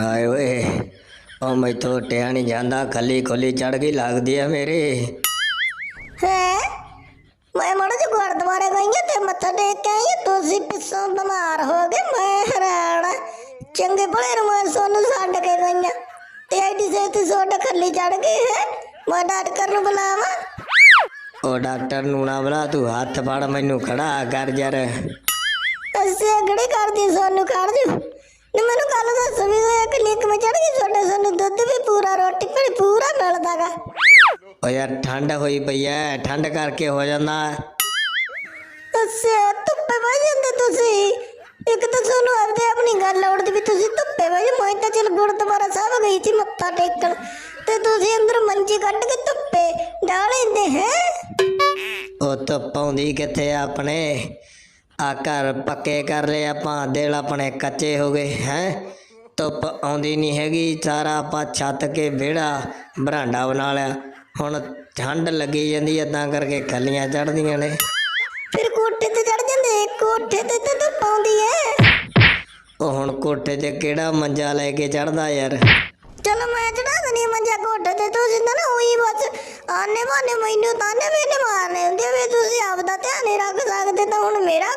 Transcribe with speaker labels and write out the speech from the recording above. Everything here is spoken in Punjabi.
Speaker 1: ਹਾਏ ਓਏ ਉਹ ਮੈਥੋਂ ਉੱਠਿਆ ਨਹੀਂ ਜਾਂਦਾ ਖੱਲੀ ਖੁੱਲੀ ਚੜ ਗਈ ਲੱਗਦੀ ਆ ਮੇਰੇ।
Speaker 2: ਹੈ? ਮੈਂ ਮੜ ਜੇ ਗੁਰਦੁਆਰੇ ਗਈ ਹਾਂ ਤੇ ਮੱਥਾ ਟੇਕ ਕੇ ਆਈ ਹਾਂ, ਤੁਸੀਂ ਪਿੱਛੋਂ ਬਿਮਾਰ ਹੋ ਗਏ ਮੈਂ ਹੈਰਾਨ। ਚੰਗੇ ਭਲੇ ਨੂੰ ਮੈਂ ਸੋਨੂੰ ਛੱਡ ਕੇ ਗਈ ਹਾਂ ਤੇ ਐਡੀ ਸੇਤੀ ਸੋਡਾ ਖੱਲੀ ਚੜ ਗਈ ਹੈ ਮੈਂ ਡਾਕਟਰ ਨੂੰ ਬੁਲਾਵਾਂ।
Speaker 1: ਉਹ ਡਾਕਟਰ ਨੂੰ ਨਾ ਬੁਲਾ ਤੂੰ ਹੱਥ ਫੜ ਮੈਨੂੰ ਖੜਾ ਕਰ ਯਾਰ
Speaker 2: ਅਸੀਂ ਅਗੜੇ ਕਰਦੀ ਸੋਨੂੰ ਕੱਢ ਦਿਓ ਨੀ ਮੈਨੂੰ ਗੱਲ ਦੱਸ ਵੀ ਇਹ ਕਲਿੱਕ ਮੈਂ ਚੜ ਗਈ ਤੁਹਾਡੇ ਸਾਨੂੰ ਦੁੱਧ ਵੀ ਪੂਰਾ ਰੋਟੀ ਪਾਣੀ ਪੂਰਾ ਮਿਲਦਾਗਾ
Speaker 1: ਓ ਯਾਰ ਠੰਡ ਹੋਈ ਪਈ ਐ ਠੰਡ ਕਰਕੇ ਹੋ ਜਾਂਦਾ।
Speaker 2: ਅੱਛਾ ਧੁੱਪੇ ਬਹਿ ਜਾਂਦੇ ਤੁਸੀਂ। ਇੱਕ ਤਾਂ ਤੁਹਾਨੂੰ ਆਪਦੇ ਆਪਣੀ ਗੱਲ ਉੜਦੀ ਵੀ ਤੁਸੀਂ ਧੁੱਪੇ ਬਹਿ ਜਾ ਮੈਂ ਤਾਂ ਚਲ ਗੁਰਦੁਆਰਾ ਸਾਹਿਬ ਗਈ ਸੀ ਮੱਥਾ ਟੇਕਣ। ਤੇ ਤੁਸੀਂ ਅੰਦਰ ਮੰਜੀ ਕੱਢ ਕੇ ਧੁੱਪੇ ਡਾਹ ਲੈਂਦੇ ਹੈ?
Speaker 1: ਉਹ ਧੁੱਪ ਆਉਂਦੀ ਕਿੱਥੇ ਆ ਆਪਣੇ? ਆ ਘਰ ਪੱਕੇ ਕਰ ਲਏ ਆਪਾਂ ਦਿਲ ਆਪਣੇ ਕੱਚੇ ਹੋ ਗਏ ਹੈ? ਧੁੱਪ ਆਉਂਦੀ ਨਹੀਂ ਹੈਗੀ ਸਾਰਾ ਆਪਾਂ ਛੱਤ ਕੇ ਵਿਹੜਾ ਬਰਾਂਡਾ ਬਣਾ ਲਿਆ। ਹੁਣ ਠੰਡ ਲੱਗੀ ਜਾਂਦੀ ਐ ਤਾਂ ਕਰਕੇ ਖੱਲੀਆਂ ਚੜਦੀਆਂ ਨੇ।
Speaker 2: ਫਿਰ ਕੋਠੇ ਤੇ ਚੜ ਜਾਂਦੇ? ਕੋਠੇ ਤੇ ਤਾਂ ਧੁੱਪ ਆਉਂਦੀ ਹੈ
Speaker 1: ਉਹ ਹੁਣ ਕੋਠੇ ਤੇ ਕਿਹੜਾ ਮੰਜਾ ਲੈ ਕੇ ਚੜਦਾ ਯਾਰ?
Speaker 2: ਚਲੋ ਮੈਂ ਚੜਾ ਦਨੀ ਮੰਜਾ ਕੋਠੇ ਤੇ ਤੁਸੀਂ ਤਾਂ ਨਾ ਉਹੀ ਬਸ ਆਨੇ ਬਾਨੇ ਮੈਨੂੰ ਤਾਨੇ ਨਹੀਂ ਮਾਰਨੇ ਹੁੰਦੇ ਵੀ ਤੁਸੀਂ ਆਪਦਾ ਧਿਆਨ ਨਹੀਂ ਰੱਖ ਸਕਦੇ ਤਾਂ ਹੁਣ ਮੇਰਾ